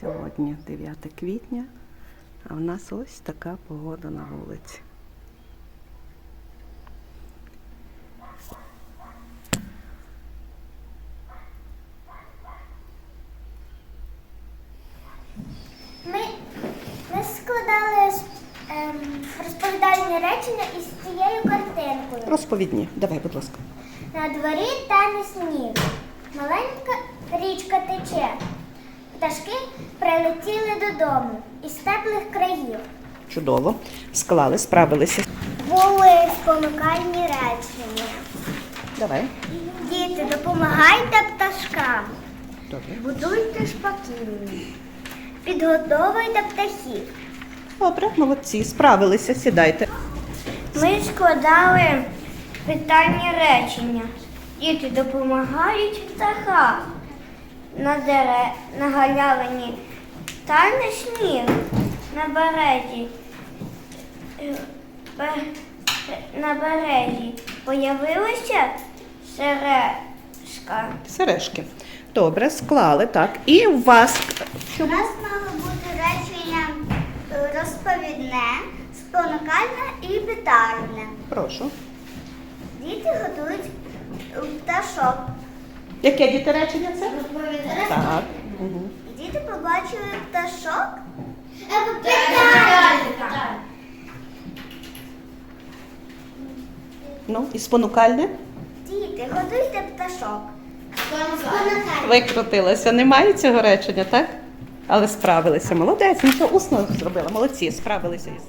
Сьогодні 9 квітня, а в нас ось така погода на вулиці. Ми, ми складали ем, розповідальні речення із цією картинкою. Розповідні. Давай, будь ласка. На дворі тане сніг. Маленька річка тече. Пташки прилетіли додому із теплих країв. Чудово. Склали, справилися. Були спонукальні речення. Давай. Діти, допомагайте пташкам. Добре. Будуйте шпаківні. Підготовуйте птахів. Добре, молодці, справилися, сідайте. Ми складали питання речення. Діти допомагають птахам. На, дере... на галявині тане сніг на березі. е, На березі появилася сережка. Сережки. Добре, склали, так. І у вас. У нас мало бути речення розповідне, спонукальне і питальне. Прошу. Діти готують пташок. Яке діти речення це? Так. Діти побачили пташок. Ну, і спонукальне? Діти, годуйте пташок. Викрутилася. Немає цього речення, так? Але справилися. Молодець. нічого що усно зробила. Молодці, справилися із